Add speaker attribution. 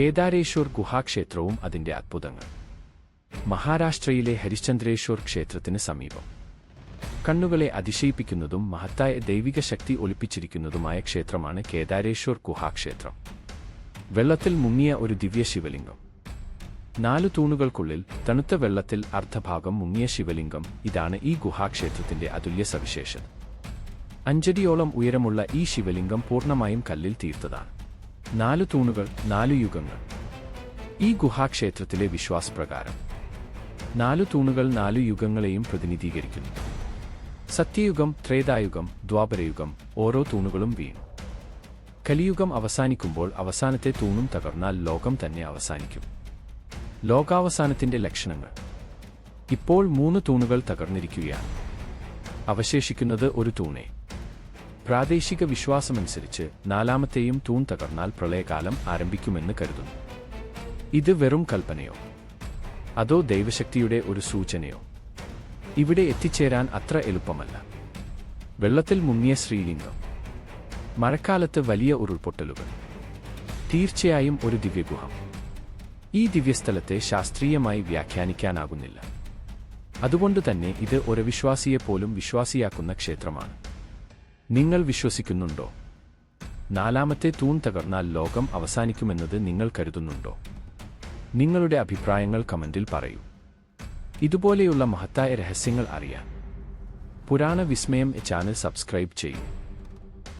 Speaker 1: കേദാരേശ്വർ ഗുഹാക്ഷേത്രവും അതിന്റെ അത്ഭുതങ്ങൾ. മഹാരാഷ്ട്രയിലെ ഹരിശ്ചന്ദ്രേശ്വർ ക്ഷേത്രത്തിന് സമീപം. കണ്ണുകളെ അതിശയിപ്പിക്കുന്നതും മഹത്തായ ദൈവിക ശക്തി ഒളിപ്പിച്ചിരിക്കുന്നതുമായ ക്ഷേത്രമാണ് കേദാരേശ്വർ ഗുഹാക്ഷേത്രം. വെള്ളത്തിൽ മുങ്ങിയ ഒരു ദിവ്യ ശിവലിംഗം നാലു തൂണുകൾക്കുള്ളിൽ തണുത്ത വെള്ളത്തിൽ അർദ്ധഭാഗം മുങ്ങിയ ശിവലിംഗം ഇതാണ് ഈ ഗുഹാക്ഷേത്രത്തിന്റെ അതുല്യ സവിശേഷത. അഞ്ചടിയോളം ഉയരമുള്ള ഈ ശിവലിംഗം പൂർണമായും കല്ലിൽ തീർത്തതാണ്. നാലു തൂണുകൾ നാലു യുഗങ്ങൾ. ഈ ഗുഹാക്ഷേത്രത്തിലെ വിശ്വാസപ്രകാരം നാലു തൂണുകൾ നാലു യുഗങ്ങളെയും പ്രതിനിധീകരിക്കുന്നു. സത്യയുഗം ത്രേതായുഗം ദ്വാപരയുഗം ഓരോ തൂണുകളും വീണു. കലിയുഗം അവസാനിക്കുമ്പോൾ അവസാനത്തെ തൂണും തകർന്നാൽ ലോകം തന്നെ അവസാനിക്കും. ലോകാവസാനത്തിന്റെ ലക്ഷണങ്ങൾ. ഇപ്പോൾ മൂന്ന് തൂണുകൾ തകർന്നിരിക്കുകയാണ്. അവശേഷിക്കുന്നത് ഒരു തൂണേ. പ്രാദേശിക വിശ്വാസമനുസരിച്ച് നാലാമത്തെയും തൂൺ തകർന്നാൽ പ്രളയകാലം ആരംഭിക്കുമെന്ന് കരുതുന്നു. ഇത് വെറും കൽപ്പനയോ? അതോ ദൈവശക്തിയുടെ ഒരു സൂചനയോ? ഇവിടെ എത്തിച്ചേരാൻ അത്ര എളുപ്പമല്ല. വെള്ളത്തിൽ മുങ്ങിയ ശ്രീലിംഗം മഴക്കാലത്ത് വലിയ ഉരുൾപൊട്ടലുകൾ. തീർച്ചയായും ഒരു ദിവ്യഗുഹം. ഈ ദിവ്യസ്ഥലത്തെ ശാസ്ത്രീയമായി വ്യാഖ്യാനിക്കാനാകുന്നില്ല. അതുകൊണ്ട് തന്നെ ഇത് ഒരു വിശ്വാസിയെപ്പോലും വിശ്വാസിയാക്കുന്ന ക്ഷേത്രമാണ്. നിങ്ങൾ വിശ്വസിക്കുന്നുണ്ടോ? നാലാമത്തെ തൂൺ തകർന്നാൽ ലോകം അവസാനിക്കുമെന്നത് നിങ്ങൾ കരുതുന്നുണ്ടോ? നിങ്ങളുടെ അഭിപ്രായങ്ങൾ കമന്റിൽ പറയൂ. ഇതുപോലെയുള്ള മഹത്തായ രഹസ്യങ്ങൾ അറിയാൻ പുരാണ വിസ്മയം ചാനൽ സബ്സ്ക്രൈബ് ചെയ്യൂ.